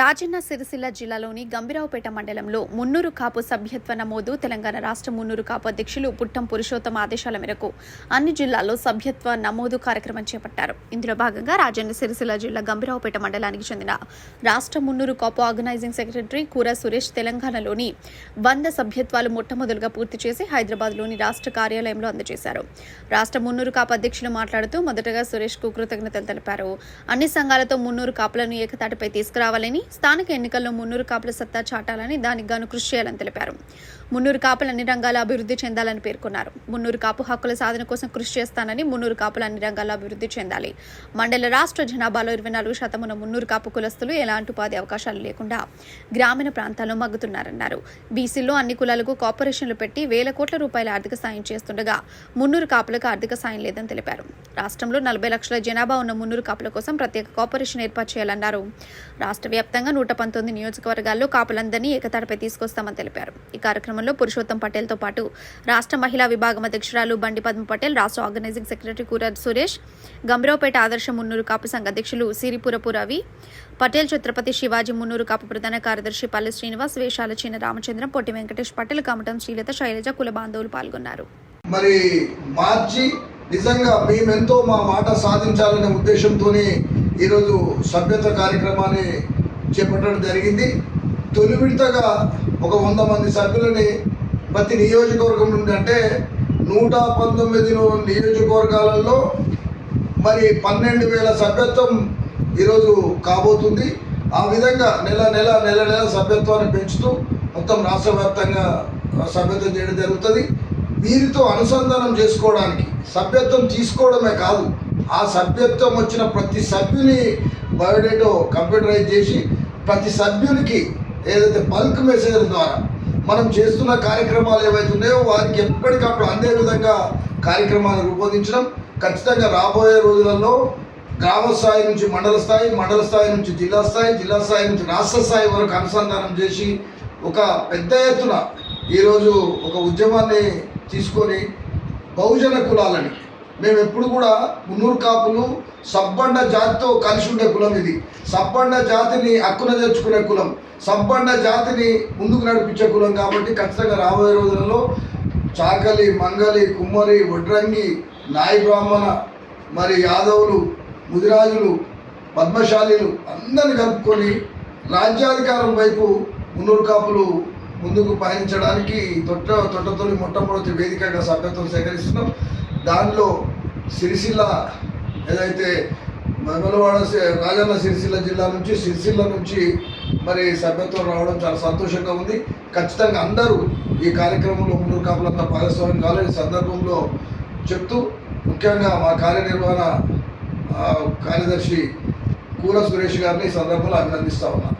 రాజన్న సిరిసిల్ల జిల్లాలోని గంభీరావుపేట మండలంలో మున్నూరు కాపు సభ్యత్వ నమోదు తెలంగాణ రాష్ట్ర మున్నూరు కాపు అధ్యక్షులు పుట్టం పురుషోత్తమ ఆదేశాల మేరకు అన్ని జిల్లాల్లో సభ్యత్వ నమోదు కార్యక్రమం చేపట్టారు. ఇందులో భాగంగా రాజన్న సిరిసిల్ల జిల్లా గంభీరావుపేట మండలానికి చెందిన రాష్ట్ర మున్నూరు కాపు ఆర్గనైజింగ్ సెక్రటరీ కూర సురేష్ తెలంగాణలోని వంద సభ్యత్వాలు మొట్టమొదలుగా పూర్తి చేసి హైదరాబాద్లోని రాష్ట్ర కార్యాలయంలో అందజేశారు. రాష్ట్ర మున్నూరు కాపు అధ్యక్షులు మాట్లాడుతూ మొదటగా సురేష్కు కృతజ్ఞతలు తెలిపారు. అన్ని సంఘాలతో మున్నూరు కాపులను ఏకతాటిపై తీసుకురావాలని స్థానిక ఎన్నికల్లో మున్నూరు కాపుల సత్తా చాటాలని దానికి గాను కృషి చేయాలని తెలిపారు. మున్నూరు కాపులు అన్ని రంగాల అభివృద్ధి చెందాలని పేర్కొన్నారు. మున్నూరు కాపు హక్కుల సాధన కోసం కృషి చేస్తానని మున్నూరు కాపులు అన్ని రంగాల్లో అభివృద్ధి చెందాలి. మండల రాష్ట్ర జనాభాలో ఇరవై నాలుగు శాతం ఉన్న మున్నూరు కాపు కులస్తులు ఎలాంటి ఉపాధి అవకాశాలు లేకుండా గ్రామీణ ప్రాంతాల్లో మగ్గుతున్నారన్నారు. బీసీలో అన్ని కులాలకు కార్పొరేషన్లు పెట్టి వేల కోట్ల రూపాయల ఆర్థిక సాయం చేస్తుండగా మున్నూరు కాపులకు ఆర్థిక సాయం లేదని తెలిపారు. రాష్ట్రంలో నలభై లక్షల జనాభా ఉన్న మున్నూరు కాపుల కోసం ప్రత్యేక కార్పొరేషన్ ఏర్పాటు చేయాలన్నారు. రాష్ట్ర వ్యాప్తంగా నూట పంతొమ్మిది నియోజకవర్గాల్లో కాపులందరినీ ఏకతాటిపై తీసుకొస్తామని తెలిపారు. ఈ కార్యక్రమం కార్యక్రమంలో పురుషోత్తం పటేల్తో పాటు రాష్ట్ర మహిళా విభాగం అధ్యక్షురాలు బండి పద్మ పటేల్ రాష్ట్ర ఆర్గనైజింగ్ సెక్రటరీ కూర సురేష్ గంభీరావుపేట ఆదర్శ మున్నూరు కాపు సంఘ అధ్యక్షులు సిరిపురపు రవి పటేల్ ఛత్రపతి శివాజీ మున్నూరు కాపు ప్రధాన కార్యదర్శి పల్లె శ్రీనివాస్ వేషాల చిన్న రామచంద్రం పొట్టి వెంకటేష్ పటేల్ కమటం శ్రీలత శైలజ కుల బాంధవులు పాల్గొన్నారు. మరి మార్చి నిజంగా మేమెంతో మా మాట సాధించాలనే ఉద్దేశంతోనే ఈరోజు సభ్యత కార్యక్రమాన్ని చేపట్టడం జరిగింది. తొలి విడతగా ఒక వంద మంది సభ్యులని ప్రతి నియోజకవర్గం నుండి అంటే నూట పంతొమ్మిది నియోజకవర్గాలలో మరి పన్నెండు వేల సభ్యత్వం ఈరోజు కాబోతుంది. ఆ విధంగా నెల నెల నెల నెల సభ్యత్వాన్ని పెంచుతూ మొత్తం రాష్ట్ర వ్యాప్తంగా సభ్యత్వం చేయడం జరుగుతుంది. వీరితో అనుసంధానం చేసుకోవడానికి సభ్యత్వం తీసుకోవడమే కాదు ఆ సభ్యత్వం వచ్చిన ప్రతి సభ్యుని బయోడేటో కంప్యూటరైజ్ చేసి ప్రతి సభ్యునికి ఏదైతే బల్క్ మెసేజ్ ద్వారా మనం చేస్తున్న కార్యక్రమాలు ఏవైతే ఉన్నాయో వారికి ఎప్పటికప్పుడు అందే విధంగా కార్యక్రమాలు రూపొందించడం ఖచ్చితంగా రాబోయే రోజులలో గ్రామ స్థాయి నుంచి మండల స్థాయి మండల స్థాయి నుంచి జిల్లా స్థాయి జిల్లా స్థాయి నుంచి రాష్ట్ర స్థాయి వరకు అనుసంధానం చేసి ఒక పెద్ద ఎత్తున ఈరోజు ఒక ఉద్యమాన్ని తీసుకొని బహుజన కులాలని మేము ఎప్పుడు కూడా మున్నూరు కాపులు సబ్బండ జాతితో కలిసి ఉండే కులం ఇది. సబ్బండ జాతిని హక్కున తెచ్చుకునే కులం. సబ్బండ జాతిని ముందుకు నడిపించే కులం కాబట్టి ఖచ్చితంగా రాబోయే రోజులలో చాకలి మంగలి కుమ్మరి వడ్రంగి నాయ బ్రాహ్మణ మరి యాదవులు ముదిరాజులు పద్మశాలీలు అందరిని కలుపుకొని రాజ్యాధికారం వైపు మున్నూరు కాపులు ముందుకు పయనించడానికి తొట్ట తొట్టతోని మొట్టమొదటి వేదికగా సభ్యత్వం సేకరిస్తున్నాం. దానిలో సిరిసిల్ల ఏదైతే మంగళవాడ రాజన్న సిరిసిల్ల జిల్లా నుంచి సిరిసిల్ల నుంచి మరి సభ్యత్వం రావడం చాలా సంతోషంగా ఉంది. ఖచ్చితంగా అందరూ ఈ కార్యక్రమంలో మున్నూరు కాపులంతా భాగస్వామ్యం కావాలని ఈ సందర్భంలో చెప్తూ ముఖ్యంగా మా కార్యనిర్వహణ ఆ, కార్యదర్శి కూర సురేష్ గారిని ఈ సందర్భంలో అభినందిస్తా ఉన్నాను